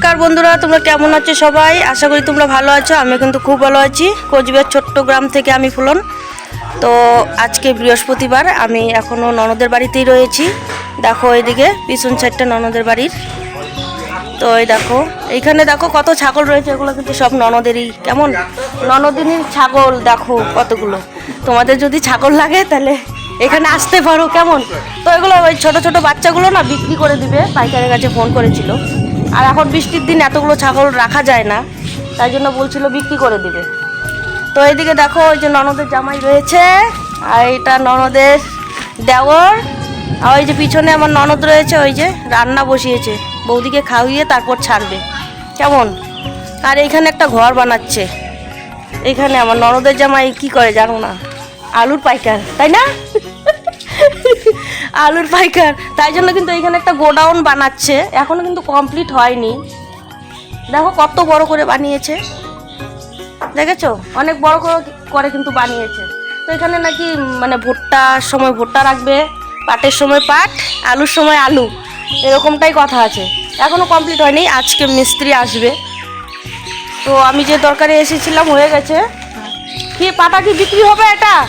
নমস্কার বন্ধুরা, তোমরা কেমন আছো সবাই? আশা করি তোমরা ভালো আছো আমি কিন্তু খুব ভালো আছি। কোচবিহার ছোট্ট গ্রাম থেকে আমি ফুলন। তো আজকে বৃহস্পতিবার, আমি এখনও ননদের বাড়িতেই রয়েছি। দেখো এইদিকে পিছন সাইডটা ননদের বাড়ির। তো এই দেখো, এইখানে দেখো কত ছাগল রয়েছে, এগুলো কিন্তু সব ননদেরই। কেমন? ননদিনীর ছাগল, দেখো কতগুলো। তোমাদের যদি ছাগল লাগে, তাহলে এখানে আসতে পারো, কেমন? তো এগুলো ওই ছোটো ছোটো বাচ্চাগুলো না, বিক্রি করে দিবে। পাইকারের কাছে ফোন করেছিল। আর এখন বৃষ্টির দিন এতগুলো ছাগল রাখা যায় না, তাই জন্য বলছিল বিক্রি করে দিবে। তো এইদিকে দেখো ওই যে ননদের জামাই রয়েছে, আর এটা ননদের দেওর, আর ওই যে পিছনে আমার ননদ রয়েছে, ওই যে রান্না বসিয়েছে, বৌদিকে খাওয়িয়ে তারপর ছাড়বে। কেমন? আর এইখানে একটা ঘর বানাচ্ছে। এখানে আমার ননদের জামাই কি করে জানো না? আলুর পাইকার, তাই না? আলুর পাইকার। তাই জন্য কিন্তু এখানে একটা গোডাউন বানাচ্ছে। এখনও কিন্তু কমপ্লিট হয়নি। দেখো কত বড় করে বানিয়েছে। দেখেছ? অনেক বড় করে করে কিন্তু বানিয়েছে। তো এখানে নাকি মানে ভুট্টার সময় ভুট্টা রাখবে, পাটের সময় পাট, আলুর সময় আলু। এরকমটাই কথা আছে। এখনও কমপ্লিট হয়নি, আজকে মিস্ত্রি আসবে। তো আমি যে দরকারে এসেছিলাম, হয়ে গেছে। কি, পাটা কি বিক্রি হবে এটা?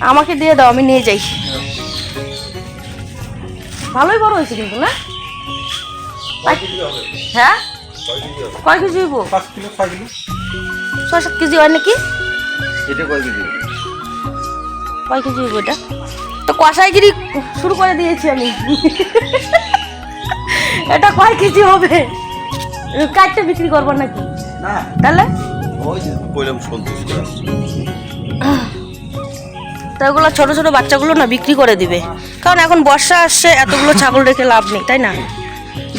আমাকে দিয়ে দাও, আমি নিয়ে যাই। ভালোই বড় হয়েছে কিন্তু না? হ্যাঁ? কয় কেজি হইব? ছয় সাত কেজি হয় নাকি? এটা কয় কেজি? কয় কেজি হইব এটা? তো কষাইগিরি শুরু করে দিয়েছি আমি। এটা কয় কেজি হবে? কাটতে বিক্রি করব নাকি? তাহলে? ওই যে বললাম সন্তুষ্ট। তো ওগুলো ছোটো ছোটো বাচ্চাগুলো না বিক্রি করে দিবে। কারণ এখন বর্ষা আসছে, এতগুলো ছাগল রেখে লাভ নেই, তাই না?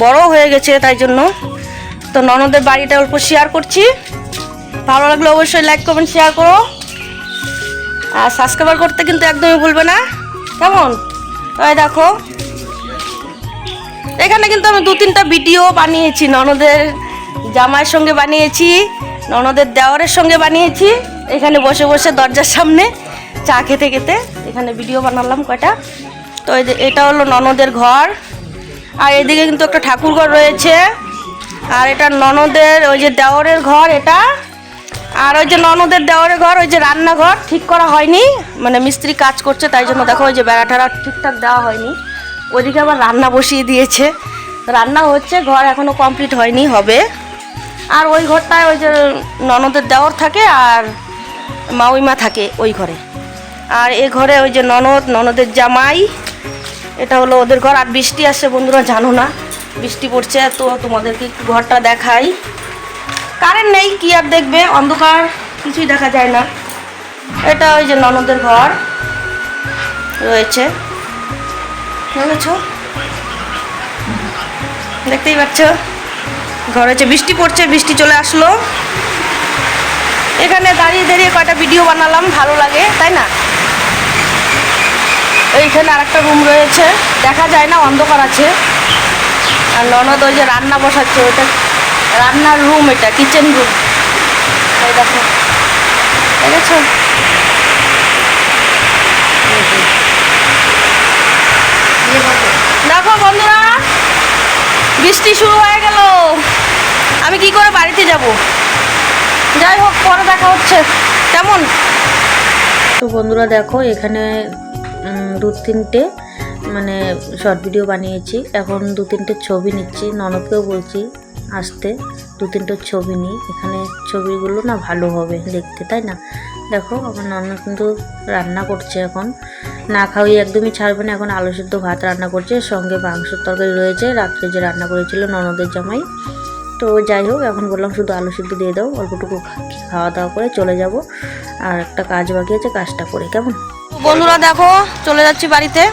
বড় হয়ে গেছে তাই জন্য। তো ননদের বাড়িটা অল্প শেয়ার করছি। ভালো লাগলে অবশ্যই লাইক কমেন্ট শেয়ার করো। আর সাবস্ক্রাইবার করতে কিন্তু একদমই ভুলবে না। কেমন? ওই দেখো। এখানে কিন্তু আমি দু তিনটা ভিডিও বানিয়েছি, ননদের জামাইয়ের সঙ্গে বানিয়েছি, ননদের দেওয়ারের সঙ্গে বানিয়েছি। এখানে বসে বসে দরজার সামনে চা খেতে খেতে এখানে ভিডিও বানালাম কয়টা? তো এটা হলো ননদের ঘর। আর এদিকে কিন্তু একটা ঠাকুর ঘর রয়েছে। আর এটা ননদের ওই যে দেওরের ঘর এটা। আর ওই যে ননদের দেওয়ারের ঘর, ওই যে রান্নাঘর ঠিক করা হয়নি। মানে মিস্ত্রি কাজ করছে, তাই জন্য দেখো ওই যে বেড়া টেড়া ঠিকঠাক দেওয়া হয়নি। ওইদিকে আবার রান্না বসিয়ে দিয়েছে। রান্না হচ্ছে, ঘর এখনও কমপ্লিট হয়নি, হবে। আর ওই ঘরটায় ওই যে ননদের দেওর থাকে আর মাউইমা থাকে ওই ঘরে। আর এ ঘরে ওই যে ননদ, ননদের জামাই। এটা হলো ওদের ঘর। আর বৃষ্টি আসছে, বন্ধুরা, জানো না। বৃষ্টি পড়ছে, তো তোমাদেরকে একটু ঘরটা দেখাই। কারেন্ট নেই, কি আর দেখবে? অন্ধকার, কিছুই দেখা যায় না। এটা ওই যে ননদের ঘর রয়েছে। দেখতেই পাচ্ছ? ঘর হচ্ছে বৃষ্টি পড়ছে, বৃষ্টি চলে আসলো। এখানে দাঁড়িয়ে দাঁড়িয়ে কয়টা ভিডিও বানালাম, ভালো লাগে, তাই না? এইখানে আরেকটা রুম রয়েছে। দেখা যায় না, অন্ধকার আছে। আর ননদ ওই যে রান্না বসাচ্ছে ওটা রান্নার রুম এটা কিচেন রুম দেখো। দেখেছ? দেখো বন্ধুরা, বৃষ্টি শুরু হয়ে গেল। আমি কি করে বাড়িতে যাব? যাই হোক, পরে দেখা হচ্ছে। কেমন? তো বন্ধুরা, দেখো, এখানে দু তিনটে মানে শর্ট ভিডিও বানিয়েছি। এখন দু তিনটে ছবি নিচ্ছি। ননদকেও বলছি আসতে, দু তিনটে ছবি নিই। এখানে ছবিগুলো না ভালো হবে দেখতে, তাই না? দেখো, আমার ননদ কিন্তু রান্না করছে এখন। না খাওয়াই একদমই ছাড়বে না, এখন আলু সিদ্ধ ভাত রান্না করছে সঙ্গে মাংসের তরকারি রয়েছে। রাত্রে যে রান্না করেছিল ননদের জামাই। তো যাই হোক, এখন বললাম শুধু আলু সিদ্ধ দিয়ে দাও, অল্পটুকু খাওয়া দাওয়া করে চলে যাব। আর একটা কাজ বাকি আছে, কাজটা করে, কেমন? বন্ধুরা দেখো, চলে যাচ্ছি বাড়িতে।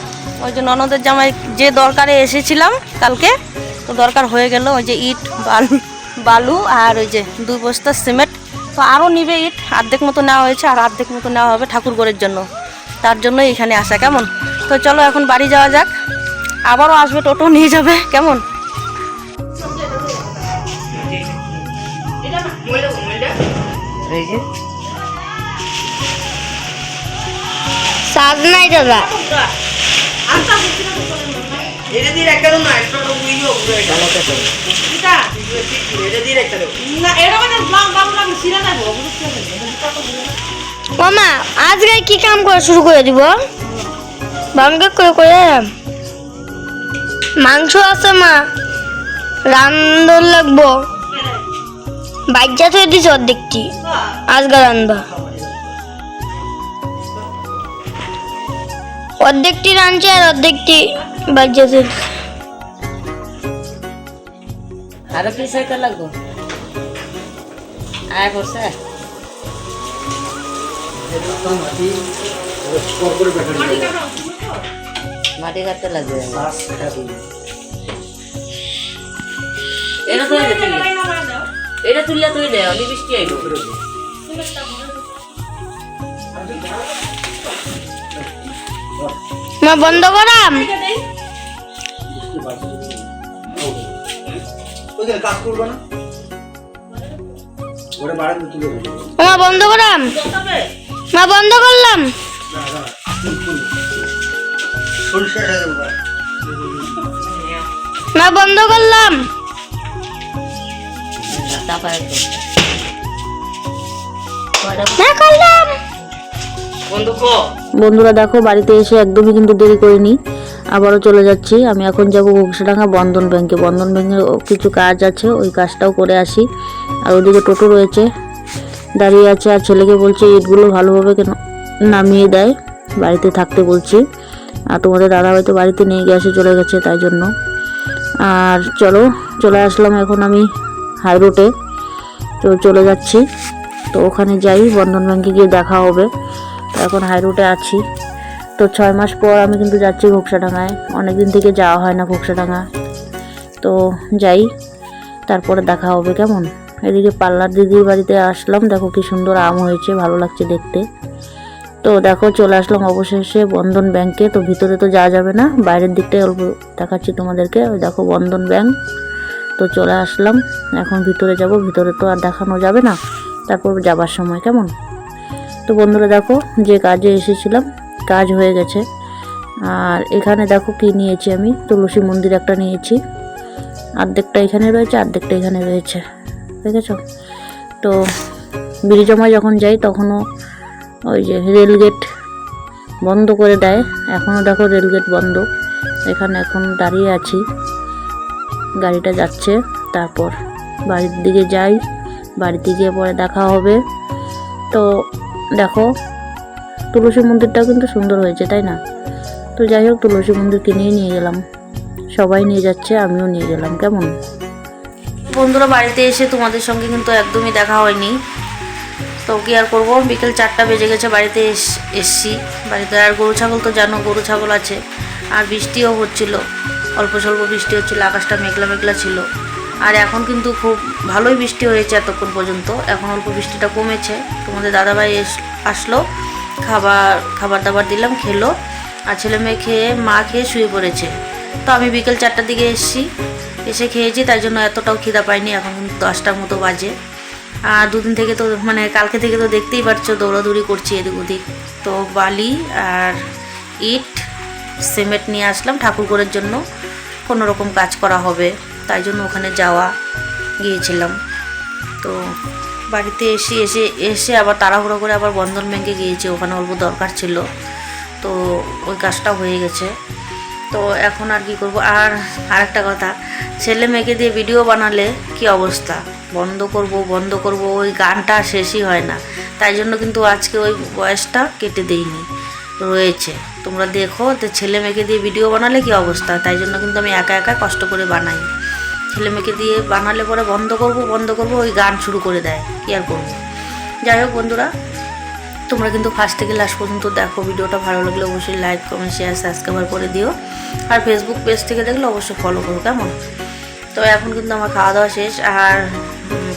ওই যে ননদের জামাই যে দরকারে এসেছিলাম কালকে, তো দরকার হয়ে গেল ওই যে ইট, বালু বালু আর ওই যে দুই বস্তা সিমেন্ট। তো আরও নিবে ইট, অর্ধেক মতো নেওয়া হয়েছে আর অর্ধেক মতো নেওয়া হবে ঠাকুরগড়ের জন্য। তার জন্য এখানে আসা, কেমন? তো চলো এখন বাড়ি যাওয়া যাক। আবারও আসবে, টোটো নিয়ে যাবে, কেমন? এই যে। সাজ নাই দাদা। এটা দিয়ে একটা দাও না একটা তো বুঝিও এটা। এটা? দিয়ে একটা দাও না এটা মানে ব্লাম ব্লাম ব্লাম সিরা না গো মামা আজকে কি কাম করা শুরু করে দিব? ভাঙ্গে করে করে মাংস আছে মা। রান্ধন লাগবো। বাজ্যা তো দিস অর্ধেকটি। আজকে রান্ধবা। অর্ধেকটি রাঁধছে আর অর্ধেকটি বাজ্যা তো আরও কি সাইকেল লাগবো? আয় করছে মাটি কাটতে লাগবে। এটা তুই এটা তুললে তুই দে অলি বৃষ্টি আইব মা বন্ধ করাম মা বন্ধ করাম মা বন্ধ করলাম। মা বন্ধ করলাম। করলাম। বন্ধু কো। বন্ধুরা দেখো, বাড়িতে এসে একদমই কিন্তু দেরি করিনি। আবারও চলে যাচ্ছি। আমি এখন যাব ঘোষডাঙ্গা বন্ধন ব্যাংকে। বন্ধন ব্যাংকের কিছু কাজ আছে, ওই কাজটাও করে আসি। আর ওদিকে টোটো রয়েছে, দাঁড়িয়ে আছে। আর ছেলেকে বলছে, ইটগুলো ভালোভাবে কেন নামিয়ে দেয়। বাড়িতে থাকতে বলছি। আর তোমাদের দাদা হয়তো বাড়িতে নিয়ে গেছে চলে গেছে, তাই জন্য। আর চলো, চলে আসলাম এখন আমি হাই রোডে তো চলে যাচ্ছি। তো ওখানে যাই, বন্ধন ব্যাংকে গিয়ে দেখা হবে। এখন হাই রোডে আছি। তো ছয় মাস পর আমি কিন্তু যাচ্ছি ঘোকসাডাঙ্গায় অনেকদিন থেকে যাওয়া হয় না ঘোকসাডাঙ্গা তো যাই, তারপরে দেখা হবে কেমন? এদিকে পার্লার দিদির বাড়িতে আসলাম, দেখো কি সুন্দর আম হয়েছে, ভালো লাগছে দেখতে। তো দেখো, চলে আসলাম অবশেষে বন্ধন ব্যাংকে। তো ভিতরে তো যাওয়া যাবে না, বাইরের দিকটাই অল্প দেখাচ্ছি তোমাদেরকে। ওই দেখো বন্ধন ব্যাংক। তো চলে আসলাম, এখন ভিতরে যাব, ভিতরে তো আর দেখানো যাবে না। তারপর যাবার সময়, কেমন? তো বন্ধুরা দেখো যে কাজে এসেছিলাম, কাজ হয়ে গেছে। আর এখানে দেখো কি নিয়েছি আমি, তুলসী মন্দির একটা নিয়েছি। অর্ধেকটা এখানে রয়েছে অর্ধেকটা এখানে রয়েছে। দেখেছ? তো বিরিজমায় যখন যাই তখনও ওই যে রেলগেট বন্ধ করে দেয়। এখনও দেখো রেলগেট বন্ধ। এখানে এখন দাঁড়িয়ে আছি। গাড়িটা যাচ্ছে, তারপর বাড়ির দিকে যাই। বাড়িতে গিয়ে পরে দেখা হবে। তো দেখো, তুলসী মন্দিরটাও কিন্তু সুন্দর হয়েছে, তাই না? তো যাই হোক, তুলসী মন্দির কিনেই নিয়ে গেলাম। সবাই নিয়ে যাচ্ছে, আমিও নিয়ে গেলাম, কেমন? বন্ধুরা, বাড়িতে এসে তোমাদের সঙ্গে কিন্তু একদমই দেখা হয়নি। তো কি আর করব? বিকেল চারটা বেজে গেছে, বাড়িতে এস, এসছি। বাড়িতে আর গরু ছাগল তো জানো, গরু ছাগল আছে। আর বৃষ্টিও হচ্ছিল। অল্প স্বল্প বৃষ্টি হচ্ছিল, আকাশটা মেঘলা মেঘলা ছিল। আর এখন কিন্তু খুব ভালোই বৃষ্টি হয়েছে এতক্ষণ পর্যন্ত। এখন অল্প বৃষ্টিটা কমেছে। তোমাদের দাদাভাই আসলো, খাবার খাবার দাবার দিলাম, খেলো। আর ছেলে মেয়ে খেয়ে, মা খেয়ে শুয়ে পড়েছে। তো আমি বিকেল চারটার দিকে এসেছি। এসে খেয়েছি, তাই জন্য এতটাও খিদা পাইনি। এখন কিন্তু দশটার মতো বাজে। আর দুদিন থেকে তো মানে কালকে থেকে তো দেখতেই পারছ, দৌড়াদৌড়ি করছি এদিক ওদিক। তো বালি আর ইট, সিমেন্ট নিয়ে আসলাম ঠাকুরঘরের জন্য। কোনো রকম কাজ করা হবে। তাই জন্য ওখানে যাওয়া গিয়েছিলাম। তো বাড়িতে এসে এসে এসে আবার তাড়াহুড়ো করে আবার বন্ধন ব্যাংকে গিয়েছি, ওখানে অল্প দরকার ছিল। তো ওই কাজটা হয়ে গেছে। তো এখন আর কি করব? আর আরেকটা কথা, ছেলে মেয়েকে দিয়ে ভিডিও বানালে কি অবস্থা? বন্ধ করব বন্ধ করব, ওই গানটা শেষই হয় না। তাই জন্য কিন্তু আজকে ওই বয়সটা কেটে দেইনি, রয়েছে। তোমরা দেখো তো ছেলে মেয়েকে দিয়ে ভিডিও বানালে কি অবস্থা? তাই জন্য কিন্তু আমি একা একা কষ্ট করে বানাই। ছেলে মেয়েকে দিয়ে বানালে পরে বন্ধ করব বন্ধ করব, ওই গান শুরু করে দেয়। কি আর করব? যাই হোক বন্ধুরা, তোমরা কিন্তু ফার্স্ট থেকে লাস্ট পর্যন্ত দেখো ভিডিওটা, ভালো লাগলে অবশ্যই লাইক কমেন্ট শেয়ার সাবস্ক্রাইবার করে দিও। আর ফেসবুক পেজ থেকে দেখলে অবশ্যই ফলো করো, কেমন? তো এখন কিন্তু আমার খাওয়া দাওয়া শেষ, আর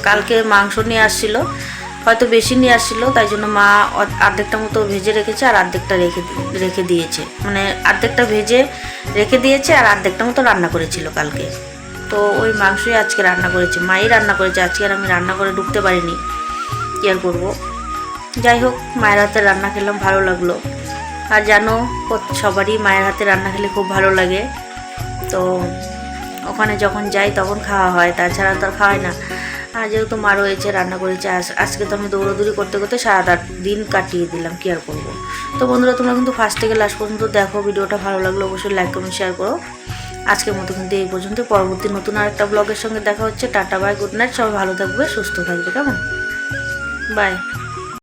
কালকে মাংস নিয়ে আসছিল। হয়তো বেশি নিয়ে আসছিল, তাই জন্য মা অর্ধ- অর্ধেকটা মতো ভেজে রেখেছে আর অর্ধেকটা রেখে রেখে দিয়েছে। মানে অর্ধেকটা ভেজে রেখে দিয়েছে আর অর্ধেকটা মতো রান্না করেছিল কালকে। তো ওই মাংসই আজকে রান্না করেছে। মাই রান্না করেছে, আজকে আর আমি রান্না করে ঢুকতে পারিনি। কি আর করব? যাই হোক, মায়ের হাতে রান্না খেলাম, ভালো লাগল। আর জানো সবারই মায়ের হাতে রান্না খেলে খুব ভালো লাগে। তো ওখানে যখন যাই তখন খাওয়া হয়, তাছাড়া তো আর খাওয়াই না। আর যেহেতু মা রয়েছে, রান্না করেছে, আজ- আজকে তো আমি দৌড়াদৌড়ি করতে করতে সারা দিন কাটিয়ে দিলাম, কি আর করব? তো বন্ধুরা, তোমরা কিন্তু ফার্স্ট থেকে লাস্ট পর্যন্ত দেখো, ভিডিওটা ভালো লাগলে অবশ্যই লাইক কমেন্ট শেয়ার করো। আজকের মতো কিন্তু এই পর্যন্ত। পরবর্তী নতুন আর একটা ব্লগের সঙ্গে দেখা হচ্ছে। টাটা বাই গুড নাইট সবাই ভালো থাকবে, সুস্থ থাকবে, কেমন? বাই